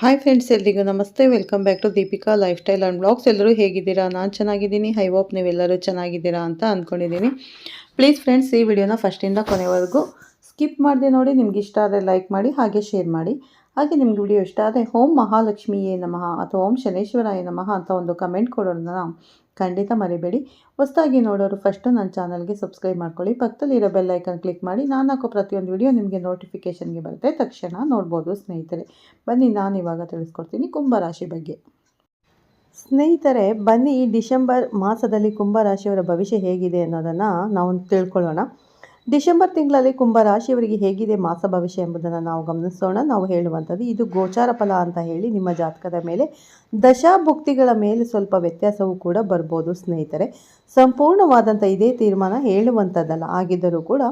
Hi friends ಎಲ್ರಿಗೂ ನಮಸ್ತೆ. Welcome back to Deepika lifestyle and blogs ಎಲ್ಲರೂ ಹೇಗಿದ್ದೀರಾ? ನಾನು ಚೆನ್ನಾಗಿದ್ದೀನಿ. ಹೈ ಹೋಪ್ ನೀವೆಲ್ಲರೂ ಚೆನ್ನಾಗಿದ್ದೀರಾ ಅಂತ ಅಂದ್ಕೊಂಡಿದ್ದೀನಿ ಪ್ಲೀಸ್ ಫ್ರೆಂಡ್ಸ್ ಈ ವಿಡಿಯೋನ ಫಸ್ಟಿಂದ ಕೊನೆವರೆಗೂ ಸ್ಕಿಪ್ ಮಾಡಿದೆ ನೋಡಿ. ನಿಮ್ಗೆ ಇಷ್ಟ ಆದರೆ ಲೈಕ್ ಮಾಡಿ, ಹಾಗೆ ಶೇರ್ ಮಾಡಿ. ಹಾಗೆ ನಿಮ್ಗೆ ವಿಡಿಯೋ ಇಷ್ಟ ಆದರೆ ಓಂ ಮಹಾಲಕ್ಷ್ಮಿಯೇ ನಮಃ ಅಥವಾ ಓಂ ಶನೇಶ್ವರಾಯ ನಮಃ ಅಂತ ಒಂದು ಕಮೆಂಟ್ ಕೊಡೋದನ್ನ ಖಂಡಿತ ಮರಿಬೇಡಿ. ಹೊಸದಾಗಿ ನೋಡೋರು ಫಸ್ಟು ನನ್ನ ಚಾನಲ್ಗೆ ಸಬ್ಸ್ಕ್ರೈಬ್ ಮಾಡ್ಕೊಳ್ಳಿ. ಪಕ್ಕದಲ್ಲಿರೋ ಬೆಲ್ ಐಕನ್ ಕ್ಲಿಕ್ ಮಾಡಿ ನಾನು ಹಾಕೋ ಪ್ರತಿಯೊಂದು ವಿಡಿಯೋ ನಿಮಗೆ ನೋಟಿಫಿಕೇಷನ್ಗೆ ಬರುತ್ತೆ. ತಕ್ಷಣ ನೋಡ್ಬೋದು ಸ್ನೇಹಿತರೆ. ಬನ್ನಿ ನಾನು ಇವಾಗ ತಿಳಿಸ್ಕೊಡ್ತೀನಿ ಕುಂಭರಾಶಿ ಬಗ್ಗೆ. ಸ್ನೇಹಿತರೆ, ಬನ್ನಿ ಡಿಸೆಂಬರ್ ಮಾಸದಲ್ಲಿ ಕುಂಭರಾಶಿಯವರ ಭವಿಷ್ಯ ಹೇಗಿದೆ ಅನ್ನೋದನ್ನು ನಾವು ತಿಳ್ಕೊಳ್ಳೋಣ. ಡಿಸೆಂಬರ್ ತಿಂಗಳಲ್ಲಿ ಕುಂಭರಾಶಿಯವರಿಗೆ ಹೇಗಿದೆ ಮಾಸ ಭವಿಷ್ಯ ಎಂಬುದನ್ನು ನಾವು ಗಮನಿಸೋಣ. ನಾವು ಹೇಳುವಂಥದ್ದು, ಇದು ಗೋಚಾರ ಫಲ ಅಂತ ಹೇಳಿ ನಿಮ್ಮ ಜಾತಕದ ಮೇಲೆ ದಶಾಭುಕ್ತಿಗಳ ಮೇಲೆ ಸ್ವಲ್ಪ ವ್ಯತ್ಯಾಸವೂ ಕೂಡ ಬರ್ಬೋದು ಸ್ನೇಹಿತರೆ. ಸಂಪೂರ್ಣವಾದಂಥ ಇದೇ ತೀರ್ಮಾನ ಹೇಳುವಂಥದ್ದಲ್ಲ. ಆಗಿದ್ದರೂ ಕೂಡ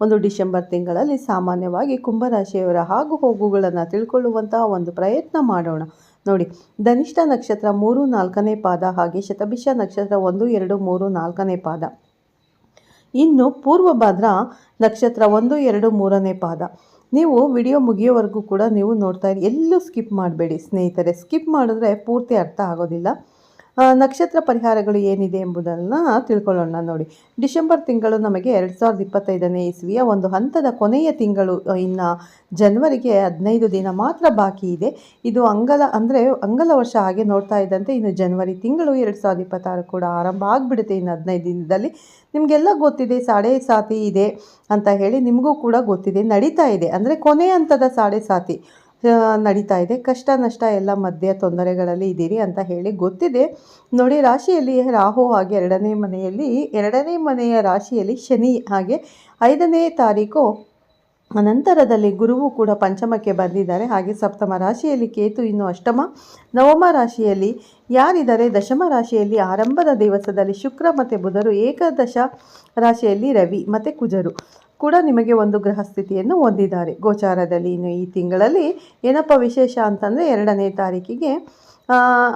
ಒಂದು ಡಿಸೆಂಬರ್ ತಿಂಗಳಲ್ಲಿ ಸಾಮಾನ್ಯವಾಗಿ ಕುಂಭರಾಶಿಯವರ ಆಗು ಹೋಗುಗಳನ್ನು ತಿಳ್ಕೊಳ್ಳುವಂತಹ ಒಂದು ಪ್ರಯತ್ನ ಮಾಡೋಣ. ನೋಡಿ, ಧನಿಷ್ಠ ನಕ್ಷತ್ರ ಮೂರು ನಾಲ್ಕನೇ ಪಾದ ಹಾಗೆ ಶತಭಿಷ ನಕ್ಷತ್ರ ಒಂದು ಎರಡು ಮೂರು ನಾಲ್ಕನೇ ಪಾದ. ಇನ್ನು ಪೂರ್ವ ಭದ್ರ ನಕ್ಷತ್ರ ಒಂದು, ಎರಡು, ಮೂರನೇ ಪಾದ. ನೀವು ವಿಡಿಯೋ ಮುಗಿಯೋವರೆಗೂ ಕೂಡ ನೀವು ನೋಡ್ತಾ ಇರಿ. ಎಲ್ಲೂ ಸ್ಕಿಪ್ ಮಾಡಬೇಡಿ ಸ್ನೇಹಿತರೆ. ಸ್ಕಿಪ್ ಮಾಡಿದ್ರೆ ಪೂರ್ತಿ ಅರ್ಥ ಆಗೋದಿಲ್ಲ. ನಕ್ಷತ್ರ ಪರಿಹಾರಗಳು ಏನಿದೆ ಎಂಬುದನ್ನು ತಿಳ್ಕೊಳ್ಳೋಣ ನೋಡಿ. ಡಿಸೆಂಬರ್ ತಿಂಗಳು ನಮಗೆ ಎರಡು ಸಾವಿರದ ಇಪ್ಪತ್ತೈದನೇ ಇಸ್ವಿಯ ಒಂದು ಹಂತದ ಕೊನೆಯ ತಿಂಗಳು ಇನ್ನು ಜನವರಿಗೆ ಹದಿನೈದು ದಿನ ಮಾತ್ರ ಬಾಕಿ ಇದೆ. ಇದು ಅಂಗಲ, ಅಂದರೆ ಅಂಗಲ ವರ್ಷ ಹಾಗೆ ನೋಡ್ತಾ ಇದ್ದಂತೆ ಇನ್ನು ಜನವರಿ ತಿಂಗಳು ಎರಡು ಸಾವಿರದ ಇಪ್ಪತ್ತಾರು ಕೂಡ ಆರಂಭ ಆಗಿಬಿಡುತ್ತೆ ಇನ್ನು ಹದಿನೈದು ದಿನದಲ್ಲಿ. ನಿಮಗೆಲ್ಲ ಗೊತ್ತಿದೆ, ಸಾಡೆ ಸಾತಿ ಇದೆ ಅಂತ ಹೇಳಿ ನಿಮಗೂ ಕೂಡ ಗೊತ್ತಿದೆ, ನಡೀತಾ ಇದೆ. ಅಂದರೆ ಕೊನೆ ಹಂತದ ಸಾಡೆ ಸಾತಿ. ನಡೀತಾ ಇದೆ. ಕಷ್ಟ, ನಷ್ಟ ಎಲ್ಲ ಮಧ್ಯ ತೊಂದರೆಗಳಲ್ಲಿ ಇದ್ದೀರಿ ಅಂತ ಹೇಳಿ ಗೊತ್ತಿದೆ. ನೋಡಿ, ರಾಶಿಯಲ್ಲಿ ರಾಹು ಹಾಗೆ ಎರಡನೇ ಮನೆಯಲ್ಲಿ, ಎರಡನೇ ಮನೆಯ ರಾಶಿಯಲ್ಲಿ ಶನಿ ಹಾಗೆ ಐದನೇ ತಾರೀಕು ನಂತರದಲ್ಲಿ ಗುರುವು ಕೂಡ ಪಂಚಮಕ್ಕೆ ಬಂದಿದ್ದಾರೆ. ಹಾಗೆ ಸಪ್ತಮ ರಾಶಿಯಲ್ಲಿ ಕೇತು ಇನ್ನು ಅಷ್ಟಮ, ನವಮ ರಾಶಿಯಲ್ಲಿ ಯಾರಿದ್ದಾರೆ? ದಶಮ ರಾಶಿಯಲ್ಲಿ ಆರಂಭದ ದಿವಸದಲ್ಲಿ ಶುಕ್ರ ಮತ್ತು ಬುಧರು ಏಕದಶ ರಾಶಿಯಲ್ಲಿ ರವಿ ಮತ್ತು ಕುಜರು. ಕೂಡ ನಿಮಗೆ ಒಂದು ಗ್ರಹ ಸ್ಥಿತಿಯನ್ನು ಹೊಂದಿದ್ದಾರೆ. ಗೋಚಾರದಲ್ಲಿ ಇನ್ನು ಈ ತಿಂಗಳಲ್ಲಿ ಏನಪ್ಪ ವಿಶೇಷ ಅಂತಂದರೆ ಎರಡನೇ ತಾರೀಕಿಗೆ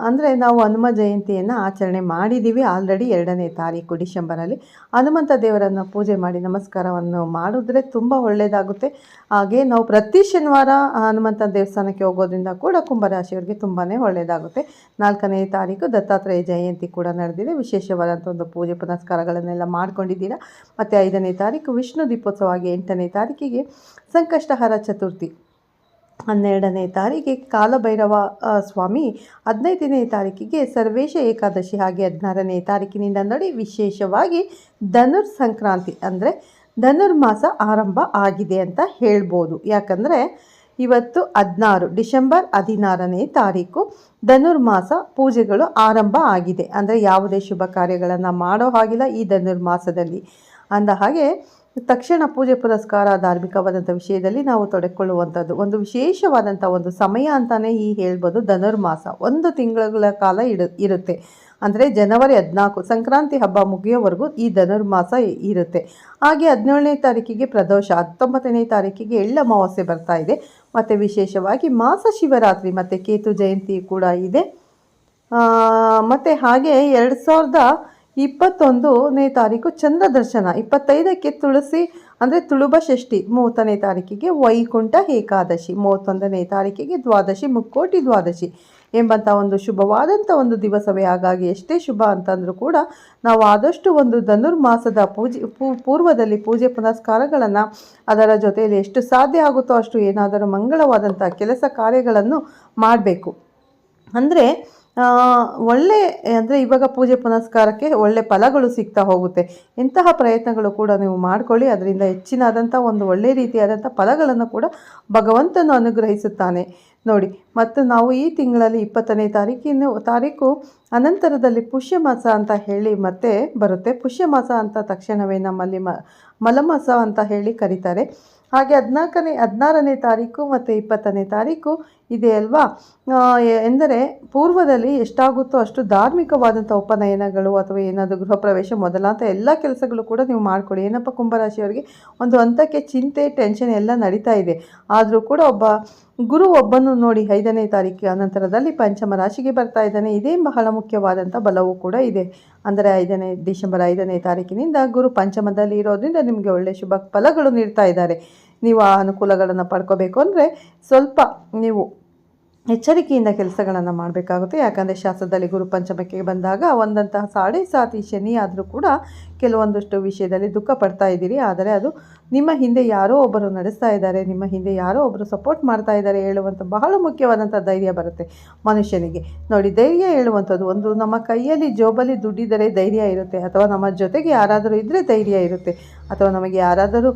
ಅಂದರೆ ನಾವು ಹನುಮ ಜಯಂತಿಯನ್ನು ಆಚರಣೆ ಮಾಡಿದ್ದೀವಿ ಆಲ್ರೆಡಿ ಎರಡನೇ ತಾರೀಕು ಡಿಸೆಂಬರಲ್ಲಿ. ಹನುಮಂತ ದೇವರನ್ನು ಪೂಜೆ ಮಾಡಿ ನಮಸ್ಕಾರವನ್ನು ಮಾಡಿದ್ರೆ ತುಂಬ ಒಳ್ಳೆಯದಾಗುತ್ತೆ ಹಾಗೆ ನಾವು ಪ್ರತಿ ಶನಿವಾರ ಹನುಮಂತ ದೇವಸ್ಥಾನಕ್ಕೆ ಹೋಗೋದ್ರಿಂದ ಕೂಡ ಕುಂಭರಾಶಿಯವರಿಗೆ ತುಂಬಾ ಒಳ್ಳೆಯದಾಗುತ್ತೆ ನಾಲ್ಕನೇ ತಾರೀಕು ದತ್ತಾತ್ರೇಯ ಜಯಂತಿ ಕೂಡ ನಡೆದಿದೆ. ವಿಶೇಷವಾದಂಥ ಒಂದು ಪೂಜೆ ಪುನಸ್ಕಾರಗಳನ್ನೆಲ್ಲ ಮಾಡ್ಕೊಂಡಿದ್ದೀರಾ. ಮತ್ತು ಐದನೇ ತಾರೀಕು ವಿಷ್ಣು ದೀಪೋತ್ಸವ ಹಾಗೆ ಎಂಟನೇ ತಾರೀಕಿಗೆ ಸಂಕಷ್ಟಹರ ಚತುರ್ಥಿ. ಹನ್ನೆರಡನೇ ತಾರೀಕಿಗೆ ಕಾಲಭೈರವ ಸ್ವಾಮಿ ಹದಿನೈದನೇ ತಾರೀಕಿಗೆ ಸರ್ವೇಶ ಏಕಾದಶಿ ಹಾಗೆ ಹದಿನಾರನೇ ತಾರೀಕಿನಿಂದ ನೋಡಿ ವಿಶೇಷವಾಗಿ ಧನುರ್ ಸಂಕ್ರಾಂತಿ ಅಂದರೆ ಧನುರ್ಮಾಸ ಆರಂಭ ಆಗಿದೆ ಅಂತ ಹೇಳ್ಬೋದು. ಯಾಕಂದರೆ ಇವತ್ತು ಹದಿನಾರು, ಡಿಸೆಂಬರ್ ಹದಿನಾರನೇ ತಾರೀಕು ಧನುರ್ಮಾಸ ಪೂಜೆಗಳು ಆರಂಭ ಆಗಿದೆ. ಅಂದರೆ ಯಾವುದೇ ಶುಭ ಕಾರ್ಯಗಳನ್ನು ಮಾಡೋ ಹಾಗಿಲ್ಲ ಈ ಧನುರ್ಮಾಸದಲ್ಲಿ ಅಂದ ಹಾಗೆ ತಕ್ಷಣ ಪೂಜೆ ಪುರಸ್ಕಾರ ಧಾರ್ಮಿಕವಾದಂಥ ವಿಷಯದಲ್ಲಿ ನಾವು ತೊಡಕೊಳ್ಳುವಂಥದ್ದು. ಒಂದು ವಿಶೇಷವಾದಂಥ ಒಂದು ಸಮಯ ಅಂತಲೇ ಈ ಹೇಳ್ಬೋದು ಧನುರ್ಮಾಸ. ಒಂದು ತಿಂಗಳ ಕಾಲ ಇಡು, ಇರುತ್ತೆ. ಅಂದರೆ ಜನವರಿ ಹದಿನಾಲ್ಕು, ಸಂಕ್ರಾಂತಿ ಹಬ್ಬ ಮುಗಿಯೋವರೆಗೂ ಈ ಧನುರ್ಮಾಸ ಇರುತ್ತೆ. ಹಾಗೆ ಹದಿನೇಳನೇ ತಾರೀಕಿಗೆ ಪ್ರದೋಷ, ಹತ್ತೊಂಬತ್ತನೇ ತಾರೀಕಿಗೆ ಎಳ್ಳ ಅಮಾವಾಸ್ಯೆ ಬರ್ತಾ ಇದೆ. ಮತ್ತು ವಿಶೇಷವಾಗಿ ಮಾಸ ಶಿವರಾತ್ರಿ, ಮತ್ತು ಕೇತು ಜಯಂತಿ ಕೂಡ ಇದೆ. ಮತ್ತು ಹಾಗೆ ಎರಡು ಸಾವಿರದ ಇಪ್ಪತ್ತೊಂದನೇ ತಾರೀಕು ಚಂದ್ರ ದರ್ಶನ. ಇಪ್ಪತ್ತೈದಕ್ಕೆ ತುಳಸಿ, ಅಂದರೆ ತುಳುಬ ಷಷ್ಠಿ ಮೂವತ್ತನೇ ತಾರೀಕಿಗೆ ವೈಕುಂಠ ಏಕಾದಶಿ, ಮೂವತ್ತೊಂದನೇ ತಾರೀಕಿಗೆ ದ್ವಾದಶಿ, ಮುಕ್ಕೋಟಿ ದ್ವಾದಶಿ ಎಂಬಂಥ ಒಂದು ಶುಭವಾದಂಥ ಒಂದು ದಿವಸವೇ. ಹಾಗಾಗಿ ಎಷ್ಟೇ ಶುಭ ಅಂತಂದರೂ ಕೂಡ ನಾವು ಆದಷ್ಟು ಒಂದು ಧನುರ್ಮಾಸದ ಪೂಜೆ ಪೂರ್ವದಲ್ಲಿ ಪೂಜೆ ಪುನಸ್ಕಾರಗಳನ್ನು ಅದರ ಜೊತೆಯಲ್ಲಿ ಎಷ್ಟು ಸಾಧ್ಯ ಆಗುತ್ತೋ ಅಷ್ಟು ಏನಾದರೂ ಮಂಗಳವಾದಂಥ ಕೆಲಸ ಕಾರ್ಯಗಳನ್ನು ಮಾಡಬೇಕು. ಅಂದರೆ ಒಳ್ಳೆ, ಅಂದರೆ ಇವಾಗ ಪೂಜೆ ಪುನಸ್ಕಾರಕ್ಕೆ ಒಳ್ಳೆ ಫಲಗಳು ಸಿಗ್ತಾ ಹೋಗುತ್ತೆ. ಇಂತಹ ಪ್ರಯತ್ನಗಳು ಕೂಡ ನೀವು ಮಾಡ್ಕೊಳ್ಳಿ. ಅದರಿಂದ ಹೆಚ್ಚಿನಾದಂಥ ಒಂದು ಒಳ್ಳೆ ರೀತಿಯಾದಂಥ ಫಲಗಳನ್ನು ಕೂಡ ಭಗವಂತನು ಅನುಗ್ರಹಿಸುತ್ತಾನೆ. ನೋಡಿ, ಮತ್ತು ನಾವು ಈ ತಿಂಗಳಲ್ಲಿ ಇಪ್ಪತ್ತನೇ ತಾರೀಕಿನ, ತಾರೀಕು ಅನಂತರದಲ್ಲಿ ಪುಷ್ಯ ಮಾಸ ಅಂತ ಹೇಳಿ ಮತ್ತೆ ಬರುತ್ತೆ. ಪುಷ್ಯ ಮಾಸ ಅಂತ ತಕ್ಷಣವೇ ನಮ್ಮಲ್ಲಿ ಮಲಮಾಸ ಅಂತ ಹೇಳಿ ಕರೀತಾರೆ. ಹಾಗೆ ಹದಿನಾಲ್ಕನೇ, ಹದಿನಾರನೇ ತಾರೀಕು ಮತ್ತು ಇಪ್ಪತ್ತನೇ ತಾರೀಕು ಇದೆ ಅಲ್ವಾ? ಎಂದರೆ ಪೂರ್ವದಲ್ಲಿ ಎಷ್ಟಾಗುತ್ತೋ ಅಷ್ಟು ಧಾರ್ಮಿಕವಾದಂಥ ಉಪನಯನಗಳು ಅಥವಾ ಏನಾದರೂ ಗೃಹ ಪ್ರವೇಶ ಮೊದಲಾದ ಎಲ್ಲ ಕೆಲಸಗಳು ಕೂಡ ನೀವು ಮಾಡಿಕೊಡಿ ಏನಪ್ಪ ಕುಂಭರಾಶಿಯವರಿಗೆ ಒಂದು ಹಂತಕ್ಕೆ ಚಿಂತೆ, ಟೆನ್ಷನ್ ಎಲ್ಲ ನಡೀತಾ ಇದೆ. ಆದರೂ ಕೂಡ ಒಬ್ಬ ಗುರು ಒಬ್ಬನು ನೋಡಿ ಐದನೇ ತಾರೀಕು ಅನಂತರದಲ್ಲಿ ಪಂಚಮ ರಾಶಿಗೆ ಬರ್ತಾ ಇದ್ದಾನೆ. ಇದೇ ಬಹಳ ಮುಖ್ಯವಾದಂಥ ಬಲವೂ ಕೂಡ ಇದೆ. ಅಂದರೆ ಐದನೇ ಡಿಸೆಂಬರ್ ಐದನೇ ತಾರೀಕಿನಿಂದ ಗುರು ಪಂಚಮದಲ್ಲಿ ಇರೋದ್ರಿಂದ ನಿಮಗೆ ಒಳ್ಳೆಯ ಶುಭ ಫಲಗಳು ನೀಡ್ತಾ ಇದ್ದಾರೆ. ನೀವು ಆ ಅನುಕೂಲಗಳನ್ನು ಪಡ್ಕೋಬೇಕು ಅಂದರೆ ಸ್ವಲ್ಪ ನೀವು ಎಚ್ಚರಿಕೆಯಿಂದ ಕೆಲಸಗಳನ್ನು ಮಾಡಬೇಕಾಗುತ್ತೆ. ಯಾಕಂದರೆ ಶಾಸ್ತ್ರದಲ್ಲಿ ಗುರು ಪಂಚಮಕ್ಕೆ ಬಂದಾಗ ಒಂದಂತಹ ಸಾಡೆ ಸಾತಿ ಶನಿ ಆದರೂ ಕೂಡ ಕೆಲವೊಂದಷ್ಟು ವಿಷಯದಲ್ಲಿ ದುಃಖ ಪಡ್ತಾ ಇದ್ದೀರಿ, ಆದರೆ ಅದು ನಿಮ್ಮ ಹಿಂದೆ ಯಾರೋ ಒಬ್ಬರು ನಡೆಸ್ತಾ ಇದ್ದಾರೆ, ನಿಮ್ಮ ಹಿಂದೆ ಯಾರೋ ಒಬ್ಬರು ಸಪೋರ್ಟ್ ಮಾಡ್ತಾ ಇದ್ದಾರೆ ಹೇಳುವಂಥ ಬಹಳ ಮುಖ್ಯವಾದಂಥ ಧೈರ್ಯ ಬರುತ್ತೆ ಮನುಷ್ಯನಿಗೆ. ನೋಡಿ, ಧೈರ್ಯ ಹೇಳುವಂಥದ್ದು ಒಂದು ನಮ್ಮ ಕೈಯಲ್ಲಿ ಜೋಬಲ್ಲಿ ದುಡ್ಡಿದ್ದರೆ ಧೈರ್ಯ ಇರುತ್ತೆ, ಅಥವಾ ನಮ್ಮ ಜೊತೆಗೆ ಯಾರಾದರೂ ಇದ್ದರೆ ಧೈರ್ಯ ಇರುತ್ತೆ, ಅಥವಾ ನಮಗೆ ಯಾರಾದರೂ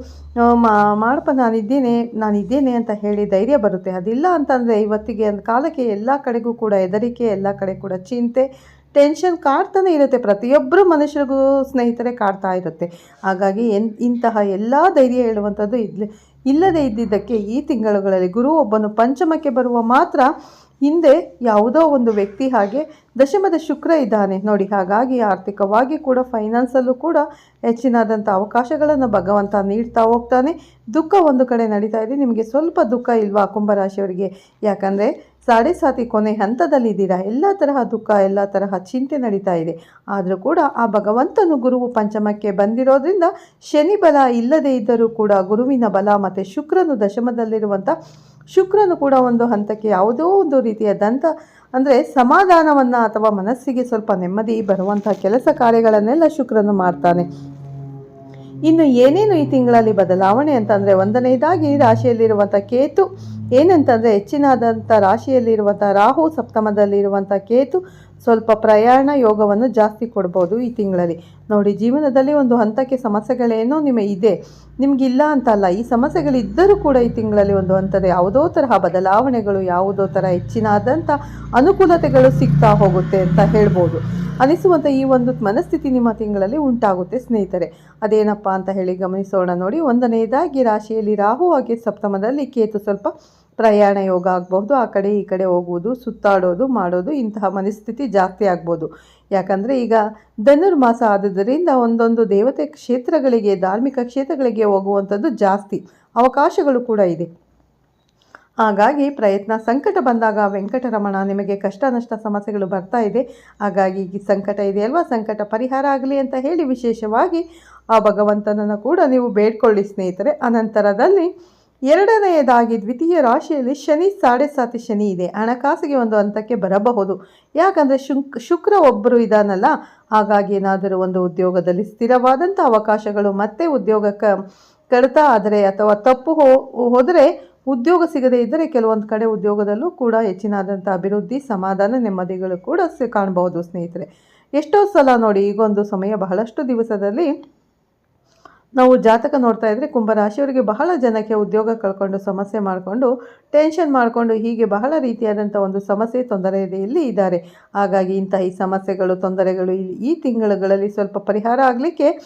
ಮಾಡಪ್ಪ ನಾನಿದ್ದೇನೆ ನಾನಿದ್ದೇನೆ ಅಂತ ಹೇಳಿ ಧೈರ್ಯ ಬರುತ್ತೆ. ಅದಿಲ್ಲ ಅಂತಂದರೆ ಇವತ್ತಿಗೆ ಕಾಲಕ್ಕೆ ಎಲ್ಲ ಕಡೆಗೂ ಕೂಡ, ಹೆದರಿಕೆ ಎಲ್ಲ ಕಡೆ ಕೂಡ, ಚಿಂತೆ ಟೆನ್ಷನ್ ಕಾಡ್ತಾನೆ ಇರುತ್ತೆ. ಪ್ರತಿಯೊಬ್ಬರು ಮನುಷ್ಯರಿಗೂ ಸ್ನೇಹಿತರೆ ಕಾಡ್ತಾ ಇರುತ್ತೆ. ಹಾಗಾಗಿ ಎನ್, ಇಂತಹ ಎಲ್ಲ ಧೈರ್ಯ ಹೇಳುವಂಥದ್ದು ಇಲ್ಲಿ ಇಲ್ಲದೇ ಇದ್ದಿದ್ದಕ್ಕೆ ಈ ತಿಂಗಳುಗಳಲ್ಲಿ ಗುರು ಒಬ್ಬನು ಪಂಚಮಕ್ಕೆ ಬರುವ ಮಾತ್ರ ಹಿಂದೆ ಯಾವುದೋ ಒಂದು ವ್ಯಕ್ತಿ ಹಾಗೆ ದಶಮದ ಶುಕ್ರ ಇದ್ದಾನೆ. ನೋಡಿ, ಹಾಗಾಗಿ ಆರ್ಥಿಕವಾಗಿ ಕೂಡ ಫೈನಾನ್ಸಲ್ಲೂ ಕೂಡ ಹೆಚ್ಚಿನಾದಂಥ ಅವಕಾಶಗಳನ್ನು ಭಗವಂತ ನೀಡ್ತಾ ಹೋಗ್ತಾನೆ. ದುಃಖ ಒಂದು ಕಡೆ ನಡೀತಾ ಇದೆ. ನಿಮಗೆ ಸ್ವಲ್ಪ ದುಃಖ ಇಲ್ವಾ ಕುಂಭರಾಶಿಯವರಿಗೆ? ಯಾಕಂದರೆ ಸಾತಿ ಕೊನೆ ಹಂತದಲ್ಲಿದ್ದೀರಾ ಎಲ್ಲ ತರಹ ದುಃಖ, ಎಲ್ಲ ತರಹ ಚಿಂತೆ ನಡೀತಾ ಇದೆ. ಆದರೂ ಕೂಡ ಆ ಭಗವಂತನು ಗುರುವು ಪಂಚಮಕ್ಕೆ ಬಂದಿರೋದ್ರಿಂದ ಶನಿ ಬಲ ಇಲ್ಲದೇ ಇದ್ದರೂ ಕೂಡ ಗುರುವಿನ ಬಲ ಮತ್ತು ಶುಕ್ರನು ದಶಮದಲ್ಲಿರುವಂಥ ಶುಕ್ರನು ಕೂಡ ಒಂದು ಹಂತಕ್ಕೆ ಯಾವುದೋ ಒಂದು ರೀತಿಯ ದಂತ, ಅಂದರೆ ಸಮಾಧಾನವನ್ನು ಅಥವಾ ಮನಸ್ಸಿಗೆ ಸ್ವಲ್ಪ ನೆಮ್ಮದಿ ಬರುವಂಥ ಕೆಲಸ ಕಾರ್ಯಗಳನ್ನೆಲ್ಲ ಶುಕ್ರನು ಮಾಡ್ತಾನೆ. ಇನ್ನು ಏನೇನು ಈ ತಿಂಗಳಲ್ಲಿ ಬದಲಾವಣೆ ಅಂತಂದರೆ ಒಂದನೇದಾಗಿ ರಾಶಿಯಲ್ಲಿರುವಂಥ ಕೇತು. ಏನಂತಂದರೆ ಹೆಚ್ಚಿನಾದಂಥ ರಾಶಿಯಲ್ಲಿರುವಂಥ ರಾಹು ಸಪ್ತಮದಲ್ಲಿರುವಂಥ ಕೇತು. ಸ್ವಲ್ಪ ಪ್ರಯಾಣ ಯೋಗವನ್ನು ಜಾಸ್ತಿ ಕೊಡ್ಬೋದು ಈ ತಿಂಗಳಲ್ಲಿ. ನೋಡಿ, ಜೀವನದಲ್ಲಿ ಒಂದು ಹಂತಕ್ಕೆ ಸಮಸ್ಯೆಗಳೇನೋ ನಿಮಗೆ ಇದೆ. ನಿಮಗಿಲ್ಲ ಅಂತಲ್ಲ, ಈ ಸಮಸ್ಯೆಗಳಿದ್ದರೂ ಕೂಡ ಈ ತಿಂಗಳಲ್ಲಿ ಒಂದು ಹಂತದ ಯಾವುದೋ ತರಹ ಬದಲಾವಣೆಗಳು, ಯಾವುದೋ ಥರ ಹೆಚ್ಚಿನಾದಂಥ ಅನುಕೂಲತೆಗಳು ಸಿಗ್ತಾ ಹೋಗುತ್ತೆ ಅಂತ ಹೇಳ್ಬೋದು. ಅನಿಸುವಂಥ ಈ ಒಂದು ಮನಸ್ಥಿತಿ ನಿಮ್ಮ ತಿಂಗಳಲ್ಲಿ ಉಂಟಾಗುತ್ತೆ, ಸ್ನೇಹಿತರೆ. ಅದೇನಪ್ಪ ಅಂತ ಹೇಳಿ ಗಮನಿಸೋಣ ನೋಡಿ. ಒಂದನೇದಾಗಿ ರಾಶಿಯಲ್ಲಿ ರಾಹು ಹಾಗೆ ಸಪ್ತಮದಲ್ಲಿ ಕೇತು ಸ್ವಲ್ಪ ಪ್ರಯಾಣ ಯೋಗ ಆಗಬಹುದು, ಆ ಕಡೆ ಈ ಕಡೆ ಹೋಗುವುದು, ಸುತ್ತಾಡೋದು, ಮಾಡೋದು, ಇಂತಹ ಮನಸ್ಥಿತಿ ಜಾಸ್ತಿ ಆಗ್ಬೋದು. ಯಾಕಂದರೆ ಈಗ ಧನುರ್ಮಾಸ ಆದುದರಿಂದ ಒಂದೊಂದು ದೇವತೆ ಕ್ಷೇತ್ರಗಳಿಗೆ, ಧಾರ್ಮಿಕ ಕ್ಷೇತ್ರಗಳಿಗೆ ಹೋಗುವಂಥದ್ದು ಜಾಸ್ತಿ, ಅವಕಾಶಗಳು ಕೂಡ ಇದೆ. ಹಾಗಾಗಿ ಪ್ರಯತ್ನ, ಸಂಕಟ ಬಂದಾಗ ವೆಂಕಟರಮಣ ನಿಮಗೆ ಕಷ್ಟ, ನಷ್ಟ ಸಮಸ್ಯೆಗಳು ಬರ್ತಾ ಇದೆ. ಹಾಗಾಗಿ ಈ ಸಂಕಟ ಇದೆ ಅಲ್ವಾ? ಸಂಕಟ ಪರಿಹಾರ ಆಗಲಿ ಅಂತ ಹೇಳಿ ವಿಶೇಷವಾಗಿ ಆ ಭಗವಂತನನ್ನು ಕೂಡ ನೀವು ಬೇಡ್ಕೊಳ್ಳಿ ಸ್ನೇಹಿತರೆ. ಅನಂತರದಲ್ಲಿ ಎರಡನೆಯದಾಗಿ ದ್ವಿತೀಯ ರಾಶಿಯಲ್ಲಿ ಶನಿ ಸಾಡೆ ಸಾತಿ ಶನಿ ಇದೆ. ಹಣಕಾಸಿಗೆ ಒಂದು ಹಂತಕ್ಕೆ ಬರಬಹುದು. ಯಾಕಂದರೆ ಶುಂಕ್, ಶುಕ್ರ ಒಬ್ಬರು ಇದಾನಲ್ಲ, ಹಾಗಾಗಿ ಏನಾದರೂ ಒಂದು ಉದ್ಯೋಗದಲ್ಲಿ ಸ್ಥಿರವಾದಂಥ ಅವಕಾಶಗಳು ಮತ್ತೆ ಉದ್ಯೋಗಕ್ಕೆ ಕಡಿತ ಆದರೆ ಅಥವಾ ತಪ್ಪು ಹೋ, ಹೋದರೆ ಉದ್ಯೋಗ ಸಿಗದೇ ಇದ್ದರೆ ಕೆಲವೊಂದು ಕಡೆ ಉದ್ಯೋಗದಲ್ಲೂ ಕೂಡ ಹೆಚ್ಚಿನಾದಂಥ ಅಭಿವೃದ್ಧಿ, ಸಮಾಧಾನ, ನೆಮ್ಮದಿಗಳು ಕೂಡ ಕಾಣಬಹುದು ಸ್ನೇಹಿತರೆ. ಎಷ್ಟೋ ಸಲ ನೋಡಿ, ಈಗೊಂದು ಸಮಯ ಬಹಳಷ್ಟು ದಿವಸದಲ್ಲಿ ನಾವು ಜಾತಕ ನೋಡ್ತಾ ಇದ್ದರೆ ಕುಂಭರಾಶಿಯವರಿಗೆ ಬಹಳ ಜನಕ್ಕೆ ಉದ್ಯೋಗ ಕಳ್ಕೊಂಡು, ಸಮಸ್ಯೆ ಮಾಡಿಕೊಂಡು ಟೆನ್ಷನ್ ಮಾಡಿಕೊಂಡು ಹೀಗೆ ಬಹಳ ರೀತಿಯಾದಂಥ ಒಂದು ಸಮಸ್ಯೆ ತೊಂದರೆಯಲ್ಲಿ ಇದ್ದಾರೆ. ಹಾಗಾಗಿ ಇಂತಹ ಈ ಸಮಸ್ಯೆಗಳು, ತೊಂದರೆಗಳು ಈ- ಈ ತಿಂಗಳುಗಳಲ್ಲಿ ಸ್ವಲ್ಪ ಪರಿಹಾರ ಆಗಲಿಕ್ಕೆ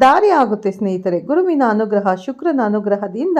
ದಾರಿ ಆಗುತ್ತೆ ಸ್ನೇಹಿತರೆ. ಗುರುವಿನ ಅನುಗ್ರಹ, ಶುಕ್ರನ ಅನುಗ್ರಹದಿಂದ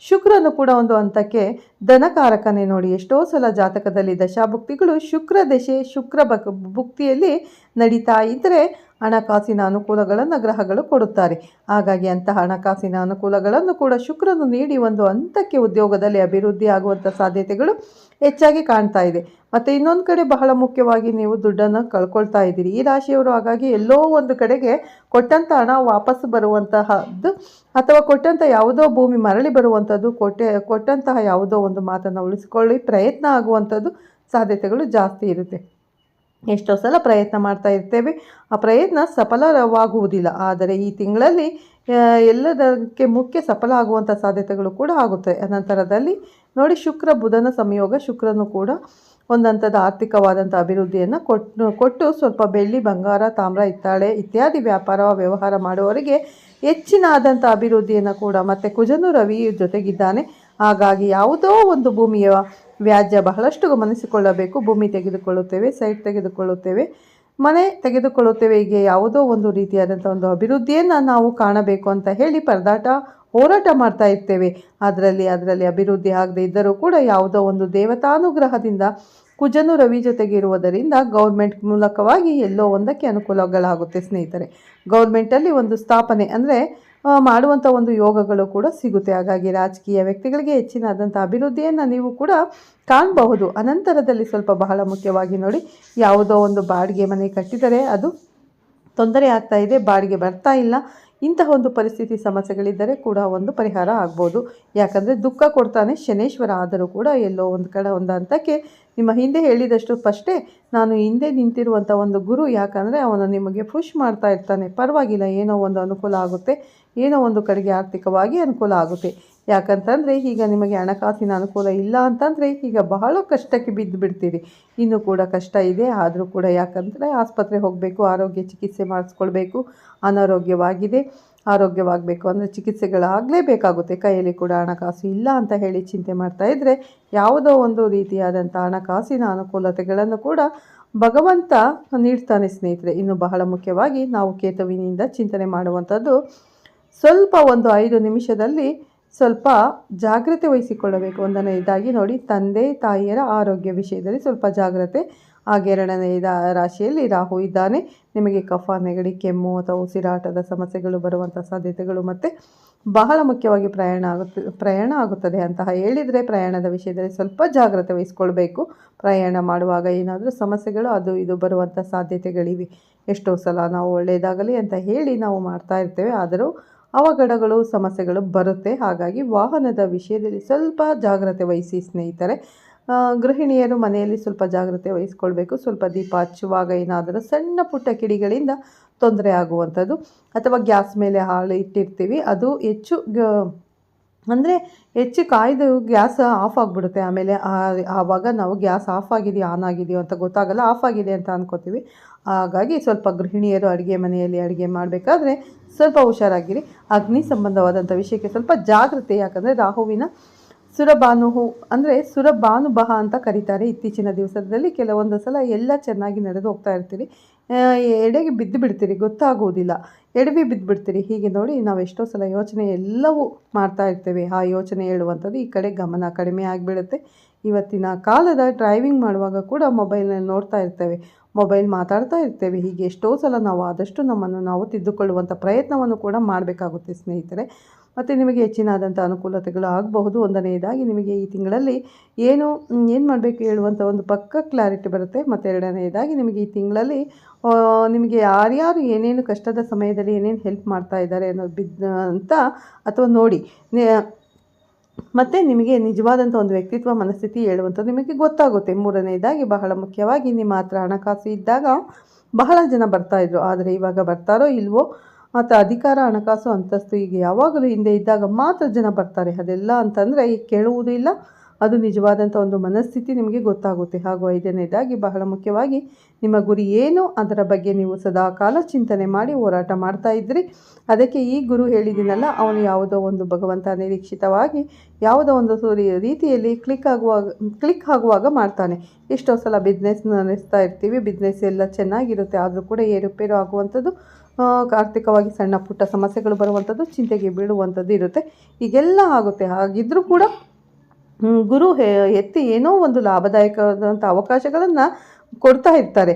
ಶುಕ್ರನು ಕೂಡ ಒಂದು ಹಂತಕ್ಕೆ ಧನಕಾರಕನೇ ನೋಡಿ. ಎಷ್ಟೋ ಸಲ ಜಾತಕದಲ್ಲಿ ದಶಾಭುಕ್ತಿಗಳು ಶುಕ್ರ ದಶೆ, ಶುಕ್ರ ಬಕ್ ಭುಕ್ತಿಯಲ್ಲಿ ನಡೀತಾ ಇದ್ದರೆ ಹಣಕಾಸಿನ ಅನುಕೂಲಗಳನ್ನು ಗ್ರಹಗಳು ಕೊಡುತ್ತಾರೆ. ಹಾಗಾಗಿ ಅಂತಹ ಹಣಕಾಸಿನ ಅನುಕೂಲಗಳನ್ನು ಕೂಡ ಶುಕ್ರನು ನೀಡಿ ಒಂದು ಹಂತಕ್ಕೆ ಉದ್ಯೋಗದಲ್ಲಿ ಅಭಿವೃದ್ಧಿ ಆಗುವಂಥ ಸಾಧ್ಯತೆಗಳು ಹೆಚ್ಚಾಗಿ ಕಾಣ್ತಾ ಇದೆ. ಮತ್ತು ಇನ್ನೊಂದು ಕಡೆ ಬಹಳ ಮುಖ್ಯವಾಗಿ ನೀವು ದುಡ್ಡನ್ನು ಕಳ್ಕೊಳ್ತಾ ಇದ್ದೀರಿ. ಈ ರಾಶಿಯವರು ಹಾಗಾಗಿ ಎಲ್ಲೋ ಒಂದು ಕಡೆಗೆ ಕೊಟ್ಟಂಥ ಹಣ ವಾಪಸ್ ಬರುವಂತಹದ್ದು ಅಥವಾ ಕೊಟ್ಟಂಥ ಯಾವುದೋ ಭೂಮಿ ಮರಳಿ ಬರುವಂಥದ್ದು ಕೊಟ್ಟೆ, ಕೊಟ್ಟಂತಹ ಯಾವುದೋ ಒಂದು ಮಾತನ್ನು ಉಳಿಸಿಕೊಳ್ಳಿ, ಪ್ರಯತ್ನ ಆಗುವಂಥದ್ದು ಸಾಧ್ಯತೆಗಳು ಜಾಸ್ತಿ ಇರುತ್ತೆ. ಎಷ್ಟೋ ಸಲ ಪ್ರಯತ್ನ ಮಾಡ್ತಾ ಇರ್ತೇವೆ. ಆ ಪ್ರಯತ್ನ ಸಫಲವಾಗುವುದಿಲ್ಲ. ಆದರೆ ಈ ತಿಂಗಳಲ್ಲಿ ಎಲ್ಲದಕ್ಕೆ ಮುಖ್ಯ ಸಫಲ ಆಗುವಂಥ ಸಾಧ್ಯತೆಗಳು ಕೂಡ ಆಗುತ್ತೆ. ಅನಂತರದಲ್ಲಿ ನೋಡಿ, ಶುಕ್ರ ಬುಧನ ಸಂಯೋಗ, ಶುಕ್ರನು ಕೂಡ ಒಂದಂಥದ ಆರ್ಥಿಕವಾದಂಥ ಅಭಿವೃದ್ಧಿಯನ್ನು ಕೊಟ್ಟು ಕೊಟ್ಟು ಸ್ವಲ್ಪ ಬೆಳ್ಳಿ, ಬಂಗಾರ, ತಾಮ್ರ, ಹಿತ್ತಾಳೆ ಇತ್ಯಾದಿ ವ್ಯಾಪಾರ, ವ್ಯವಹಾರ ಮಾಡುವವರಿಗೆ ಹೆಚ್ಚಿನ ಆದಂಥ ಅಭಿವೃದ್ಧಿಯನ್ನು ಕೂಡ ಮತ್ತು ಕುಜನು ರವಿ ಜೊತೆಗಿದ್ದಾನೆ. ಹಾಗಾಗಿ ಯಾವುದೋ ಒಂದು ಭೂಮಿಯ ವ್ಯಾಜ್ಯ ಬಹಳಷ್ಟು ಗಮನಿಸಿಕೊಳ್ಳಬೇಕು. ಭೂಮಿ ತೆಗೆದುಕೊಳ್ಳುತ್ತೇವೆ ಸೈಟ್ ತೆಗೆದುಕೊಳ್ಳುತ್ತೇವೆ. ಮನೆ ತೆಗೆದುಕೊಳ್ಳುತ್ತೇವೆ. ಹೀಗೆ ಯಾವುದೋ ಒಂದು ರೀತಿಯಾದಂಥ ಒಂದು ಅಭಿವೃದ್ಧಿಯನ್ನು ನಾವು ಕಾಣಬೇಕು ಅಂತ ಹೇಳಿ ಪರದಾಟ, ಹೋರಾಟ ಮಾಡ್ತಾ ಇರ್ತೇವೆ. ಅದರಲ್ಲಿ ಅದರಲ್ಲಿ ಅಭಿವೃದ್ಧಿ ಆಗದೆ ಇದ್ದರೂ ಕೂಡ ಯಾವುದೋ ಒಂದು ದೇವತಾನುಗ್ರಹದಿಂದ, ಕುಜನು ರವಿ ಜೊತೆಗೆ ಇರುವುದರಿಂದ ಗೌರ್ಮೆಂಟ್ ಮೂಲಕವಾಗಿ ಎಲ್ಲೋ ಒಂದಕ್ಕೆ ಅನುಕೂಲಗಳಾಗುತ್ತೆ ಸ್ನೇಹಿತರೆ. ಗೌರ್ಮೆಂಟಲ್ಲಿ ಒಂದು ಸ್ಥಾಪನೆ ಅಂದರೆ ಮಾಡುವಂಥ ಒಂದು ಯೋಗಗಳು ಕೂಡ ಸಿಗುತ್ತೆ. ಹಾಗಾಗಿ ರಾಜಕೀಯ ವ್ಯಕ್ತಿಗಳಿಗೆ ಹೆಚ್ಚಿನಾದಂಥ ಅಭಿವೃದ್ಧಿಯನ್ನು ನೀವು ಕೂಡ ಕಾಣಬಹುದು. ಅನಂತರದಲ್ಲಿ ಸ್ವಲ್ಪ ಬಹಳ ಮುಖ್ಯವಾಗಿ ನೋಡಿ, ಯಾವುದೋ ಒಂದು ಬಾಡಿಗೆ ಮನೆ ಕಟ್ಟಿದರೆ ಅದು ತೊಂದರೆ ಆಗ್ತಾ ಇದೆ, ಬಾಡಿಗೆ ಬರ್ತಾ ಇಲ್ಲ, ಇಂತಹ ಒಂದು ಪರಿಸ್ಥಿತಿ ಸಮಸ್ಯೆಗಳಿದ್ದರೆ ಕೂಡ ಒಂದು ಪರಿಹಾರ ಆಗ್ಬೋದು. ಯಾಕಂದರೆ ದುಃಖ ಕೊಡ್ತಾನೆ ಶನೇಶ್ವರ, ಆದರೂ ಕೂಡ ಎಲ್ಲೋ ಒಂದು ಕಡೆ ಒಂದು ಹಂತಕ್ಕೆ ನಿಮ್ಮ ಹಿಂದೆ ಹೇಳಿದಷ್ಟು ಫಸ್ಟೇ ನಾನು ಹಿಂದೆ ನಿಂತಿರುವಂಥ ಒಂದು ಗುರು, ಯಾಕಂದರೆ ಅವನು ನಿಮಗೆ ಪುಷ್ ಮಾಡ್ತಾ ಇರ್ತಾನೆ. ಪರವಾಗಿಲ್ಲ, ಏನೋ ಒಂದು ಅನುಕೂಲ ಆಗುತ್ತೆ. ಏನೋ ಒಂದು ಕಡೆಗೆ ಆರ್ಥಿಕವಾಗಿ ಅನುಕೂಲ ಆಗುತ್ತೆ. ಯಾಕಂತಂದರೆ ಈಗ ನಿಮಗೆ ಹಣಕಾಸಿನ ಅನುಕೂಲ ಇಲ್ಲ ಅಂತಂದರೆ ಈಗ ಬಹಳ ಕಷ್ಟಕ್ಕೆ ಬಿದ್ದು ಬಿಡ್ತೀರಿ. ಇನ್ನೂ ಕೂಡ ಕಷ್ಟ ಇದೆ, ಆದರೂ ಕೂಡ ಯಾಕಂದರೆ ಆಸ್ಪತ್ರೆ ಹೋಗಬೇಕು, ಆರೋಗ್ಯ ಚಿಕಿತ್ಸೆ ಮಾಡಿಸ್ಕೊಳ್ಬೇಕು, ಅನಾರೋಗ್ಯವಾಗಿದೆ. ಆರೋಗ್ಯವಾಗಬೇಕು ಅಂದರೆ ಚಿಕಿತ್ಸೆಗಳಾಗಲೇಬೇಕಾಗುತ್ತೆ. ಕೈಯಲ್ಲಿ ಕೂಡ ಹಣಕಾಸು ಇಲ್ಲ ಅಂತ ಹೇಳಿ ಚಿಂತೆ ಮಾಡ್ತಾ ಇದ್ದರೆ ಯಾವುದೋ ಒಂದು ರೀತಿಯಾದಂಥ ಹಣಕಾಸಿನ ಅನುಕೂಲತೆಗಳನ್ನು ಕೂಡ ಭಗವಂತ ನೀಡ್ತಾನೆ ಸ್ನೇಹಿತರೆ. ಇನ್ನು ಬಹಳ ಮುಖ್ಯವಾಗಿ ನಾವು ಕೇತುವಿನಿಂದ ಚಿಂತನೆ ಮಾಡುವಂಥದ್ದು ಸ್ವಲ್ಪ ಒಂದು ಐದು ನಿಮಿಷದಲ್ಲಿ ಸ್ವಲ್ಪ ಜಾಗ್ರತೆ ವಹಿಸಿಕೊಳ್ಳಬೇಕು. ಒಂದನೇದಾಗಿ ನೋಡಿ, ತಂದೆ, ತಾಯಿಯರ ಆರೋಗ್ಯ ವಿಷಯದಲ್ಲಿ ಸ್ವಲ್ಪ ಜಾಗ್ರತೆ. ಹಾಗೆ ಎರಡನೆಯ ರಾಶಿಯಲ್ಲಿ ರಾಹು ಇದ್ದಾನೆ. ನಿಮಗೆ ಕಫ, ನೆಗಡಿ, ಕೆಮ್ಮು ಅಥವಾ ಉಸಿರಾಟದ ಸಮಸ್ಯೆಗಳು ಬರುವಂಥ ಸಾಧ್ಯತೆಗಳು ಮತ್ತು ಬಹಳ ಮುಖ್ಯವಾಗಿ ಪ್ರಯಾಣ ಆಗುತ್ತೆ, ಪ್ರಯಾಣ ಆಗುತ್ತದೆ ಅಂತ ಹೇಳಿದರೆ ಪ್ರಯಾಣದ ವಿಷಯದಲ್ಲಿ ಸ್ವಲ್ಪ ಜಾಗ್ರತೆ ವಹಿಸ್ಕೊಳ್ಬೇಕು. ಪ್ರಯಾಣ ಮಾಡುವಾಗ ಏನಾದರೂ ಸಮಸ್ಯೆಗಳು, ಅದು ಇದು ಬರುವಂಥ ಸಾಧ್ಯತೆಗಳಿವೆ. ಎಷ್ಟೋ ಸಲ ನಾವು ಒಳ್ಳೆಯದಾಗಲಿ ಅಂತ ಹೇಳಿ ನಾವು ಮಾಡ್ತಾ ಇರ್ತೇವೆ. ಆದರೂ ಅವಘಡಗಳು, ಸಮಸ್ಯೆಗಳು ಬರುತ್ತೆ. ಹಾಗಾಗಿ ವಾಹನದ ವಿಷಯದಲ್ಲಿ ಸ್ವಲ್ಪ ಜಾಗ್ರತೆ ವಹಿಸಿ ಸ್ನೇಹಿತರೆ. ಗೃಹಿಣಿಯರು ಮನೆಯಲ್ಲಿ ಸ್ವಲ್ಪ ಜಾಗ್ರತೆ ವಹಿಸ್ಕೊಳ್ಬೇಕು. ಸ್ವಲ್ಪ ದೀಪ ಹಚ್ಚುವಾಗ ಏನಾದರೂ ಸಣ್ಣ ಪುಟ್ಟ ಕಿಡಿಗಳಿಂದ ತೊಂದರೆ ಆಗುವಂಥದ್ದು ಅಥವಾ ಗ್ಯಾಸ್ ಮೇಲೆ ಹಾಳು ಇಟ್ಟಿರ್ತೀವಿ. ಅದು ಹೆಚ್ಚು ಅಂದರೆ ಹೆಚ್ಚು ಕಾಯ್ದು ಗ್ಯಾಸ್ ಆಫ್ ಆಗಿಬಿಡುತ್ತೆ. ಆಮೇಲೆ ಆವಾಗ ನಾವು ಗ್ಯಾಸ್ ಆಫ್ ಆಗಿದೆಯೋ, ಆನ್ ಆಗಿದೆಯೋ ಅಂತ ಗೊತ್ತಾಗಲ್ಲ. ಆಫ್ ಆಗಿದೆ ಅಂತ ಅನ್ಕೋತೀವಿ. ಹಾಗಾಗಿ ಸ್ವಲ್ಪ ಗೃಹಿಣಿಯರು ಅಡುಗೆ ಮನೆಯಲ್ಲಿ ಅಡುಗೆ ಮಾಡಬೇಕಾದ್ರೆ ಸ್ವಲ್ಪ ಹುಷಾರಾಗಿರಿ. ಅಗ್ನಿ ಸಂಬಂಧವಾದಂಥ ವಿಷಯಕ್ಕೆ ಸ್ವಲ್ಪ ಜಾಗ್ರತೆ, ಯಾಕಂದರೆ ರಾಹುವಿನ ಸುರಭಾನುಹು ಅಂದರೆ ಸುರಭಾನುಬಹ ಅಂತ ಕರೀತಾರೆ ಇತ್ತೀಚಿನ ದಿವಸದಲ್ಲಿ. ಕೆಲವೊಂದು ಸಲ ಎಲ್ಲ ಚೆನ್ನಾಗಿ ನಡೆದು ಹೋಗ್ತಾ ಇರ್ತೀರಿ. ಎಡೆಗೆ ಬಿದ್ದು ಬಿಡ್ತೀರಿ ಗೊತ್ತಾಗುವುದಿಲ್ಲ ಎಡವಿ ಬಿದ್ದು ಬಿಡ್ತೀರಿ. ಹೀಗೆ ನೋಡಿ ನಾವು ಎಷ್ಟೋ ಸಲ ಯೋಚನೆ ಎಲ್ಲವೂ ಮಾಡ್ತಾ ಇರ್ತೇವೆ. ಆ ಯೋಚನೆ ಹೇಳುವಂಥದ್ದು ಈ ಕಡೆ ಗಮನ ಕಡಿಮೆ ಆಗಿಬಿಡುತ್ತೆ. ಇವತ್ತಿನ ಕಾಲದ ಡ್ರೈವಿಂಗ್ ಮಾಡುವಾಗ ಕೂಡ ಮೊಬೈಲ್ನಲ್ಲಿ ನೋಡ್ತಾ ಇರ್ತೇವೆ. ಮೊಬೈಲ್ ಮಾತಾಡ್ತಾ ಇರ್ತೇವೆ. ಹೀಗೆ ಎಷ್ಟೋ ಸಲ ನಾವು ಆದಷ್ಟು ನಮ್ಮನ್ನು ನಾವು ತಿದ್ದುಕೊಳ್ಳುವಂಥ ಪ್ರಯತ್ನವನ್ನು ಕೂಡ ಮಾಡಬೇಕಾಗುತ್ತೆ ಸ್ನೇಹಿತರೆ. ಮತ್ತು ನಿಮಗೆ ಹೆಚ್ಚಿನಾದಂಥ ಅನುಕೂಲತೆಗಳು ಆಗಬಹುದು. ಒಂದನೆಯದಾಗಿ ನಿಮಗೆ ಈ ತಿಂಗಳಲ್ಲಿ ಏನು ಏನು ಮಾಡಬೇಕು ಹೇಳುವಂಥ ಒಂದು ಪಕ್ಕ ಕ್ಲಾರಿಟಿ ಬರುತ್ತೆ. ಮತ್ತು ಎರಡನೆಯದಾಗಿ ನಿಮಗೆ ಈ ತಿಂಗಳಲ್ಲಿ ನಿಮಗೆ ಯಾರ್ಯಾರು ಏನೇನು ಕಷ್ಟದ ಸಮಯದಲ್ಲಿ ಏನೇನು ಹೆಲ್ಪ್ ಮಾಡ್ತಾ ಇದ್ದಾರೆ ಅನ್ನೋದು ಬಿದ್ದ, ಅಂತ ಅಥವಾ ನೋಡಿ ಮತ್ತು ನಿಮಗೆ ನಿಜವಾದಂಥ ಒಂದು ವ್ಯಕ್ತಿತ್ವ, ಮನಸ್ಥಿತಿ ಹೇಳುವಂಥದ್ದು ನಿಮಗೆ ಗೊತ್ತಾಗುತ್ತೆ. ಮೂರನೇದಾಗಿ ಬಹಳ ಮುಖ್ಯವಾಗಿ ನಿಮ್ಮ ಹತ್ರ ಹಣಕಾಸು ಇದ್ದಾಗ ಬಹಳ ಜನ ಬರ್ತಾಯಿದ್ರು ಆದರೆ ಇವಾಗ ಬರ್ತಾರೋ ಇಲ್ವೋ ಆತ ಅಧಿಕಾರ, ಹಣಕಾಸು ಅಂತಸ್ತು ಈಗ ಯಾವಾಗಲೂ ಹಿಂದೆ ಇದ್ದಾಗ ಮಾತ್ರ ಜನ ಬರ್ತಾರೆ. ಅದೆಲ್ಲ ಅಂತಂದರೆ ಈಗ ಕೇಳುವುದೂ ಇಲ್ಲ ಅದು ನಿಜವಾದಂಥ ಒಂದು ಮನಸ್ಥಿತಿ ನಿಮಗೆ ಗೊತ್ತಾಗುತ್ತೆ. ಹಾಗೂ ಐದನೇದಾಗಿ ಬಹಳ ಮುಖ್ಯವಾಗಿ ನಿಮ್ಮ ಗುರಿ ಏನು, ಅದರ ಬಗ್ಗೆ ನೀವು ಸದಾ ಕಾಲ ಚಿಂತನೆ ಮಾಡಿ ಹೋರಾಟ ಮಾಡ್ತಾ ಇದ್ರಿ. ಅದಕ್ಕೆ ಈ ಗುರು ಹೇಳಿದ್ದೀನಲ್ಲ ಅವನು ಯಾವುದೋ ಒಂದು ಭಗವಂತ ನಿರೀಕ್ಷಿತವಾಗಿ ಯಾವುದೋ ಒಂದು ರೀತಿಯಲ್ಲಿ ಕ್ಲಿಕ್ ಆಗುವಾಗ ಕ್ಲಿಕ್ ಆಗುವಾಗ ಮಾಡ್ತಾನೆ. ಎಷ್ಟೋ ಸಲ ಬಿಸ್ನೆಸ್ ನಡೆಸ್ತಾ ಇರ್ತೀವಿ ಬಿಸ್ನೆಸ್ ಎಲ್ಲ ಚೆನ್ನಾಗಿರುತ್ತೆ, ಆದರೂ ಕೂಡ ಏರುಪೇರು ಆಗುವಂಥದ್ದು ಆರ್ಥಿಕವಾಗಿ ಸಣ್ಣ ಪುಟ್ಟ ಸಮಸ್ಯೆಗಳು ಬರುವಂಥದ್ದು ಚಿಂತೆಗೆ ಬೀಳುವಂಥದ್ದು ಇರುತ್ತೆ. ಈಗೆಲ್ಲ ಆಗುತ್ತೆ. ಹಾಗಿದ್ರೂ ಕೂಡ ಗುರು ಎತ್ತಿ ಏನೋ ಒಂದು ಲಾಭದಾಯಕವಾದಂಥ ಅವಕಾಶಗಳನ್ನು ಕೊಡ್ತಾ ಇರ್ತಾರೆ.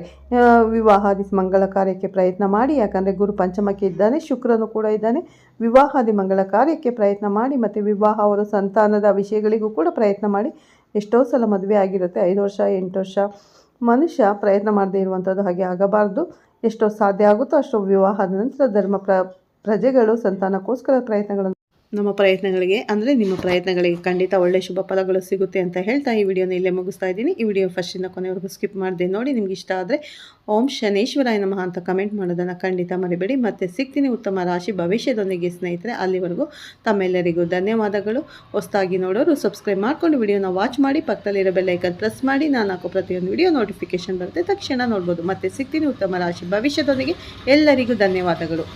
ವಿವಾಹಾದಿ ಮಂಗಳ ಕಾರ್ಯಕ್ಕೆ ಪ್ರಯತ್ನ ಮಾಡಿ, ಯಾಕಂದರೆ ಗುರು ಪಂಚಮಕ್ಕೆ ಇದ್ದಾನೆ, ಶುಕ್ರನು ಕೂಡ ಇದ್ದಾನೆ. ವಿವಾಹಾದಿ ಮಂಗಳ ಕಾರ್ಯಕ್ಕೆ ಪ್ರಯತ್ನ ಮಾಡಿ ಮತ್ತು ವಿವಾಹ ಅವರ ಸಂತಾನದ ವಿಷಯಗಳಿಗೂ ಕೂಡ ಪ್ರಯತ್ನ ಮಾಡಿ. ಎಷ್ಟೋ ಸಲ ಮದುವೆ ಆಗಿರುತ್ತೆ, ಐದು ವರ್ಷ, ಎಂಟು ವರ್ಷ. ಮನುಷ್ಯ ಪ್ರಯತ್ನ ಮಾಡದೇ ಇರುವಂಥದ್ದು ಹಾಗೆ ಆಗಬಾರ್ದು. ಎಷ್ಟೋ ಸಾಧ್ಯ ಆಗುತ್ತೋ ಅಷ್ಟು ವಿವಾಹದ ನಂತರ ಧರ್ಮ ಪ್ರ, ಪ್ರಜೆಗಳು ಸಂತಾನಕ್ಕೋಸ್ಕರ ಪ್ರಯತ್ನಗಳನ್ನು ನಮ್ಮ ಪ್ರಯತ್ನಗಳಿಗೆ, ಅಂದರೆ ನಿಮ್ಮ ಪ್ರಯತ್ನಗಳಿಗೆ ಖಂಡಿತ ಒಳ್ಳೆಯ ಶುಭ ಫಲಗಳು ಸಿಗುತ್ತೆ ಅಂತ ಹೇಳ್ತಾ ಈ ವಿಡಿಯೋನ ಇಲ್ಲೇ ಮುಗಿಸ್ತಾ ಇದ್ದೀನಿ. ಈ ವಿಡಿಯೋ ಫಸ್ಟಿಂದ ಕೊನೆವರೆಗೂ ಸ್ಕಿಪ್ ಮಾಡಿದೆ ನೋಡಿ ನಿಮ್ಗೆ ಇಷ್ಟ ಆದರೆ ಓಂ ಶನೇಶ್ವರಾಯ ನಮಃ ಅಂತ ಕಮೆಂಟ್ ಮಾಡೋದನ್ನು ಖಂಡಿತ ಮರಿಬೇಡಿ. ಮತ್ತೆ ಸಿಗ್ತೀನಿ ಉತ್ತಮ ರಾಶಿ ಭವಿಷ್ಯದೊಂದಿಗೆ ಸ್ನೇಹಿತರೆ, ಅಲ್ಲಿವರೆಗೂ ತಮ್ಮೆಲ್ಲರಿಗೂ ಧನ್ಯವಾದಗಳು. ಹೊಸದಾಗಿ ನೋಡೋರು ಸಬ್ಸ್ಕ್ರೈಬ್ ಮಾಡ್ಕೊಂಡು ವಿಡಿಯೋನ ವಾಚ್ ಮಾಡಿ, ಪಕ್ಕದಲ್ಲಿರೋ ಬೆಲ್ಲೈಕನ್ ಪ್ರೆಸ್ ಮಾಡಿ ನಾನು ಹಾಕೋ ಪ್ರತಿಯೊಂದು ವಿಡಿಯೋ ನೋಟಿಫಿಕೇಶನ್ ಬರುತ್ತೆ, ತಕ್ಷಣ ನೋಡ್ಬೋದು. ಮತ್ತೆ ಸಿಗ್ತೀನಿ ಉತ್ತಮ ರಾಶಿ ಭವಿಷ್ಯದೊಂದಿಗೆ ಎಲ್ಲರಿಗೂ ಧನ್ಯವಾದಗಳು.